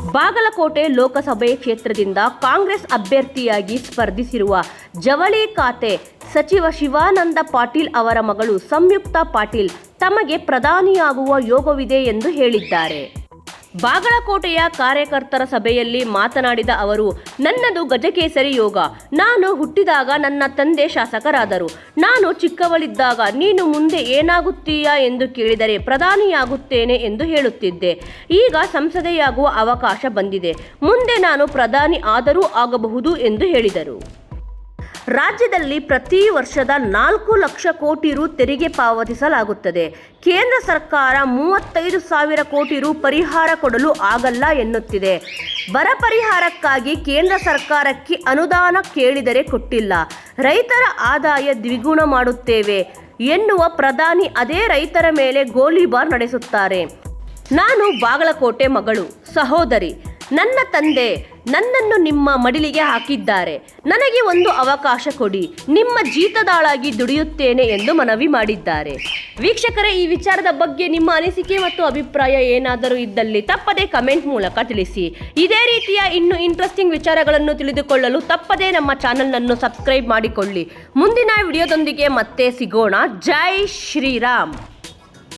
ಬಾಗಲಕೋಟೆ ಲೋಕಸಭೆ ಕ್ಷೇತ್ರದಿಂದ ಕಾಂಗ್ರೆಸ್ ಅಭ್ಯರ್ಥಿಯಾಗಿ ಸ್ಪರ್ಧಿಸಿರುವ ಜವಳಿ ಖಾತೆ ಸಚಿವ ಶಿವಾನಂದ ಪಾಟೀಲ್ ಅವರ ಮಗಳು ಸಂಯುಕ್ತ ಪಾಟೀಲ್ ತಮಗೆ ಪ್ರಧಾನಿಯಾಗುವ ಯೋಗವಿದೆ ಎಂದು ಹೇಳಿದ್ದಾರೆ. ಬಾಗಲಕೋಟೆಯ ಕಾರ್ಯಕರ್ತರ ಸಭೆಯಲ್ಲಿ ಮಾತನಾಡಿದ ಅವರು, ನನ್ನದು ಗಜಕೇಸರಿ ಯೋಗ. ನಾನು ಹುಟ್ಟಿದಾಗ ನನ್ನ ತಂದೆ ಶಾಸಕರಾದರು. ನಾನು ಚಿಕ್ಕವಳಿದ್ದಾಗ ನೀನು ಮುಂದೆ ಏನಾಗುತ್ತೀಯಾ ಎಂದು ಕೇಳಿದರೆ ಪ್ರಧಾನಿಯಾಗುತ್ತೇನೆ ಎಂದು ಹೇಳುತ್ತಿದ್ದೆ. ಈಗ ಸಂಸದೆಯಾಗುವ ಅವಕಾಶ ಬಂದಿದೆ. ಮುಂದೆ ನಾನು ಪ್ರಧಾನಿ ಆದರೂ ಆಗಬಹುದು ಎಂದು ಹೇಳಿದರು. ರಾಜ್ಯದಲ್ಲಿ ಪ್ರತಿ ವರ್ಷದ ನಾಲ್ಕು ಲಕ್ಷ ಕೋಟಿ ರು ತೆರಿಗೆ ಪಾವತಿಸಲಾಗುತ್ತದೆ. ಕೇಂದ್ರ ಸರ್ಕಾರ ಮೂವತ್ತೈದು ಸಾವಿರ ಕೋಟಿ ರು ಪರಿಹಾರ ಕೊಡಲು ಆಗಲ್ಲ ಎನ್ನುತ್ತಿದೆ. ಬರ ಪರಿಹಾರಕ್ಕಾಗಿ ಕೇಂದ್ರ ಸರ್ಕಾರಕ್ಕೆ ಅನುದಾನ ಕೇಳಿದರೆ ಕೊಟ್ಟಿಲ್ಲ. ರೈತರ ಆದಾಯ ದ್ವಿಗುಣ ಮಾಡುತ್ತೇವೆ ಎನ್ನುವ ಪ್ರಧಾನಿ ಅದೇ ರೈತರ ಮೇಲೆ ಗೋಲಿಬಾರ್ ನಡೆಸುತ್ತಾರೆ. ನಾನು ಬಾಗಲಕೋಟೆ ಮಗಳು, ಸಹೋದರಿ. ನನ್ನ ತಂದೆ ನನ್ನನ್ನು ನಿಮ್ಮ ಮಡಿಲಿಗೆ ಹಾಕಿದ್ದಾರೆ. ನನಗೆ ಒಂದು ಅವಕಾಶ ಕೊಡಿ. ನಿಮ್ಮ ಜೀತದಾಳಾಗಿ ದುಡಿಯುತ್ತೇನೆ ಎಂದು ಮನವಿ ಮಾಡಿದ್ದಾರೆ. ವೀಕ್ಷಕರೇ, ಈ ವಿಚಾರದ ಬಗ್ಗೆ ನಿಮ್ಮ ಅನಿಸಿಕೆ ಮತ್ತು ಅಭಿಪ್ರಾಯ ಏನಾದರೂ ಇದ್ದಲ್ಲಿ ತಪ್ಪದೇ ಕಮೆಂಟ್ ಮೂಲಕ ತಿಳಿಸಿ. ಇದೇ ರೀತಿಯ ಇನ್ನು ಇಂಟ್ರೆಸ್ಟಿಂಗ್ ವಿಚಾರಗಳನ್ನು ತಿಳಿದುಕೊಳ್ಳಲು ತಪ್ಪದೇ ನಮ್ಮ ಚಾನಲ್ನನ್ನು ಸಬ್ಸ್ಕ್ರೈಬ್ ಮಾಡಿಕೊಳ್ಳಿ. ಮುಂದಿನ ವಿಡಿಯೋದೊಂದಿಗೆ ಮತ್ತೆ ಸಿಗೋಣ. ಜೈ ಶ್ರೀರಾಮ್.